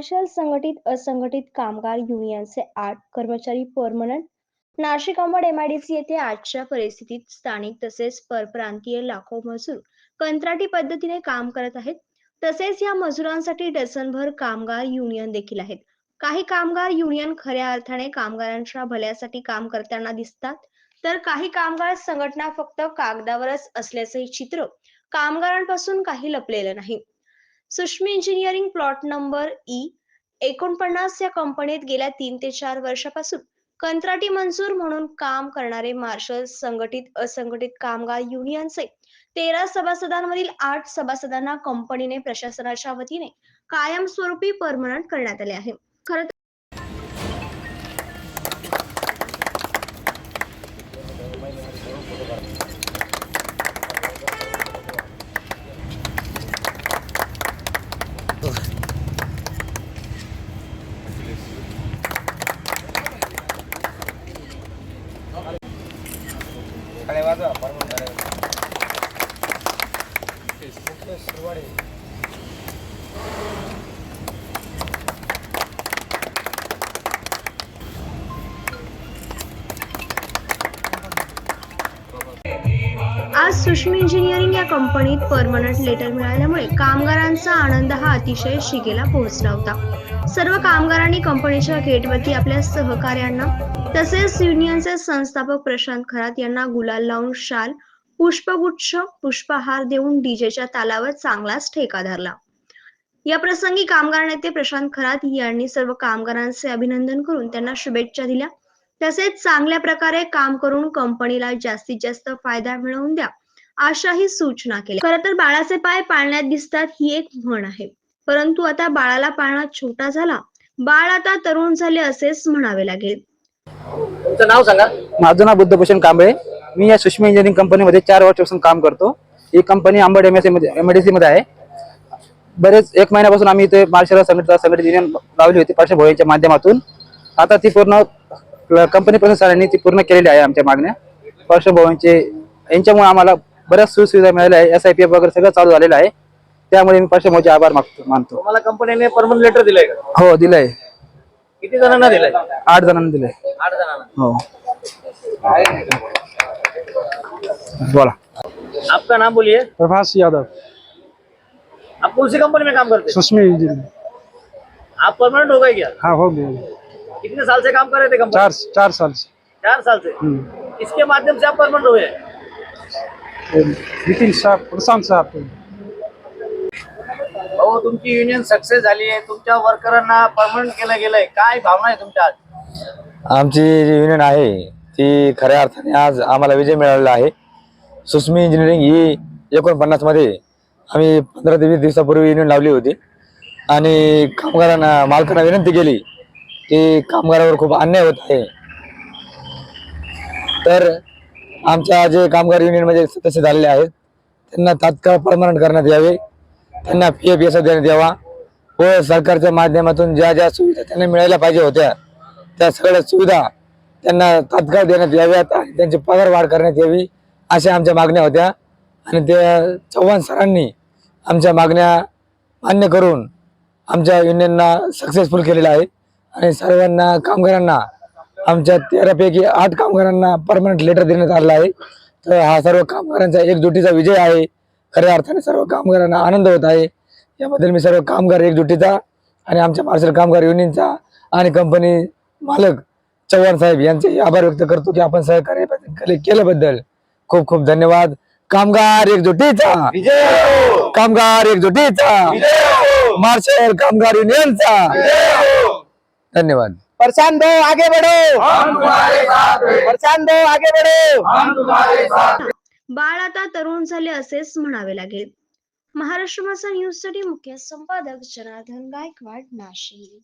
Marshal संघटित असंघटित कामगार युनियनचे आठ कर्मचारी परमनंट नाशिक अंबड एमआयडीसी येथे आजच्या परिस्थितीत स्थानिक तसेच परप्रांतीय लाखो मजूर कंत्राटी पद्धतीने काम करत आहेत. तसेच या मजुरांसाठी डझनभर कामगार युनियन देखील आहेत. काही कामगार युनियन खऱ्या अर्थाने कामगारांच्या भल्यासाठी काम करताना दिसतात. तर काही कामगार संघटना फक्त कागदावरच असल्याचे चित्र कामगारांपासून काही लपलेलं नाही. Sushmi engineering plot number E एकोणपन्नास या कंपनीत गेल्या तीन ते चार वर्षापासून कंत्राटी मंजूर म्हणून काम करणारे मार्शल संघटित असंघटित कामगार युनियनचे तेरा सभासदांमधील आठ सभासदांना कंपनीने प्रशासनाच्या वतीने कायमस्वरूपी परमनंट करण्यात आले आहे. खरं Kale batua, parmun kale batua. Sushmi engineering या कंपनीत परमनंट लेटर मिळाल्यामुळे कामगारांचा आनंद हा अतिशय शिगेला पोहोचला होता. सर्व कामगारांनी कंपनीच्या गेटवरती आपल्या सहकार्यांना तसेच युनियनचे संस्थापक प्रशांत खरात यांना गुलाल लावून शाल पुष्पगुच्छ पुष्पहार देऊन डीजेच्या तालावर चांगलाच ठेका धरला. या प्रसंगी कामगार नेते प्रशांत खरात यांनी सर्व कामगारांचे अभिनंदन करून त्यांना शुभेच्छा दिल्या. तसेच चांगल्या प्रकारे काम करून कंपनीला जास्तीत जास्त फायदा मिळवून द्या. अशाही सूचना केल्या. खरं तर बाळाचे पाय पाळण्यात दिसतात ही एक म्हण आहे. परंतु आता बाळाला पाळणा छोटा झाला. बाळ आता तरुण झाले असेच म्हणावे लागेल. तुमचं नाव सांगा. माझं नाव बुद्धभूषण कांबळे. मी या सुषमा इंजिनिअरिंग कंपनीमध्ये चार वर्षापासून काम करतो. ही कंपनी अंबड एम एसमध्ये एमआयडीसी मध्ये आहे. बरेच एक महिन्यापासून आम्ही इथे महाराष्ट्र संघटित संघटित युनियन लावली होती पार्श्व भोईच्या माध्यमातून. आता ती पूर्ण कंपनी प्रशासनाने ती पूर्ण केलेली आहे आमच्या मागण्या. पार्श्व यांच्यामुळे आम्हाला बऱ्याच सुविधा मिळाल्या आहे. एस आय पी एफ़ वगैरे सगळं चालू झालेलं आहे. त्यामुळे मी आभार मागतो मानतो. तुम्हाला कंपनीने परमनंट लेटर दिलंय का? हो दिलंय. किती जणांना दिलंय? आठ जणांना दिलंय. आठ जणांना. हो. बोला. आपका नाम बोलिए. प्रभास यादव. आप कौन सी कंपनी में काम करते हैं? सुषमी इंजीनियर। आप परमानेंट हो गए क्या? हाँ हो गया कितने साल से काम कर रहे थे कंपनी चार चार साल से। चार साल से? हम्म। इसके माध्यम से आप परमानेंट हुए? हैं नितीन साहब प्रशांत साहब भाऊ तुमची युनियन सक्सेस झाली आहे. तुमच्या वर्करांना परमनंट केलं गेलंय. काय भावना आहे तुमच्या आज? आमची जी युनियन आहे ती खऱ्या अर्थाने आज आम्हाला विजय मिळालेला आहे. सुस्मी इंजिनिअरिंग ही एकोणपन्नासमध्ये आम्ही पंधरा ते वीस दिवसापूर्वी युनियन लावली होती. आणि कामगारांना मालकांना विनंती केली की कामगारावर खूप अन्याय होत आहे. तर आमच्या जे कामगार युनियनमध्ये सदस्य झालेले आहेत त्यांना तात्काळ परमनंट करण्यात यावे त्यांना पी एफ एस देण्यात यावा. व सरकारच्या माध्यमातून ज्या ज्या सुविधा त्यांना मिळायला पाहिजे होत्या त्या सगळ्या सुविधा त्यांना तात्काळ देण्यात याव्यात आणि त्यांची पगार वाढ करण्यात यावी अशा आमच्या मागण्या होत्या. आणि त्या चव्हाण सरांनी आमच्या मागण्या मान्य करून आमच्या युनियनना सक्सेसफुल केलेलं आहे. आणि सर्वांना कामगारांना आमच्या तेरापैकी आठ कामगारांना परमनंट लेटर देण्यात आलेला आहे. तर हा सर्व कामगारांचा एकजुटीचा विजय आहे. खऱ्या अर्थाने सर्व कामगारांना आनंद होत आहे. याबद्दल मी सर्व कामगार एकजुटीचा आणि आमच्या महाराष्ट्र कामगार युनियनचा आणि कंपनी मालक चव्हाण साहेब यांचे आभार व्यक्त करतो की आपण सहकार्य केले- केल्याबद्दल खूप खूप धन्यवाद. कामगार एकजुटीचा कामगार एकजुटीचा मार्शल कामगार युनियनचा. धन्यवाद. प्रशांत दो आगे बढ़ो। प्रशांत दो आगे बढ़ो। बाळ आता तरुण झाले असेच म्हणावे लागेल. महाराष्ट्र माझा न्यूजसाठी मुख्य संपादक जनार्दन गायकवाड नाशिक.